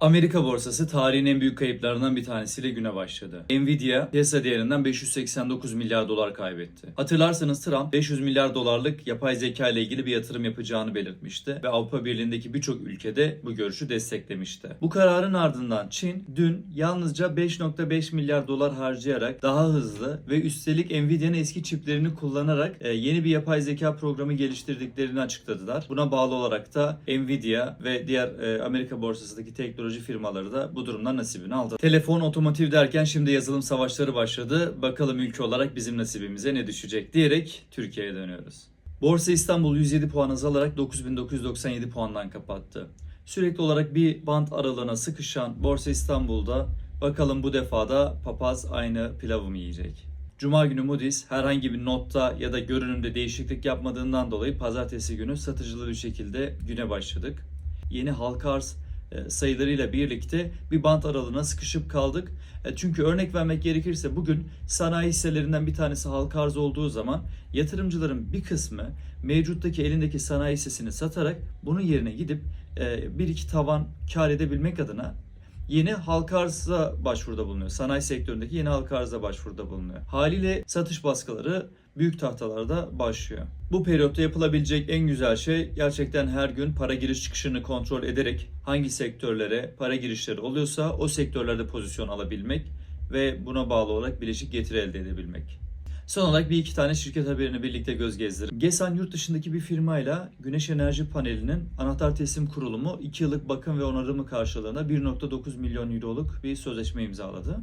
Amerika borsası tarihin en büyük kayıplarından bir tanesiyle güne başladı. Nvidia piyasa değerinden 589 milyar dolar kaybetti. Hatırlarsanız Trump 500 milyar dolarlık yapay zeka ile ilgili bir yatırım yapacağını belirtmişti ve Avrupa Birliği'ndeki birçok ülkede bu görüşü desteklemişti. Bu kararın ardından Çin dün yalnızca 5.5 milyar dolar harcayarak daha hızlı ve üstelik Nvidia'nın eski çiplerini kullanarak e, yeni bir yapay zeka programı geliştirdiklerini açıkladılar. Buna bağlı olarak da Nvidia ve diğer e, Amerika borsasındaki teknoloji firmaları da bu durumdan nasibini aldı. Telefon, otomotiv derken şimdi yazılım savaşları başladı. Bakalım ülke olarak bizim nasibimize ne düşecek diyerek Türkiye'ye dönüyoruz. Borsa İstanbul 107 puan azalarak 9997 puandan kapattı. Sürekli olarak bir bant aralığına sıkışan Borsa İstanbul'da bakalım bu defada papaz aynı pilavı mı yiyecek? Cuma günü Moody's herhangi bir notta ya da görünümde değişiklik yapmadığından dolayı pazartesi günü satıcılı bir şekilde güne başladık. Yeni halka arz sayılarıyla birlikte bir bant aralığına sıkışıp kaldık. E, Çünkü örnek vermek gerekirse bugün sanayi hisselerinden bir tanesi halka arz olduğu zaman yatırımcıların bir kısmı mevcuttaki elindeki sanayi hissesini satarak bunun yerine gidip e, bir iki tavan kar edebilmek adına yeni halka arza başvuruda bulunuyor. Sanayi sektöründeki yeni halka arza başvuruda bulunuyor. Haliyle satış baskıları büyük tahtalarda başlıyor. Bu periyotta yapılabilecek en güzel şey gerçekten her gün para giriş çıkışını kontrol ederek hangi sektörlere para girişleri oluyorsa o sektörlerde pozisyon alabilmek ve buna bağlı olarak bileşik getiri elde edebilmek. Son olarak bir iki tane şirket haberini birlikte göz gezdirelim. GESAN yurt dışındaki bir firmayla güneş enerji panelinin anahtar teslim kurulumu 2 yıllık bakım ve onarımı karşılığında 1.9 milyon euroluk bir sözleşme imzaladı.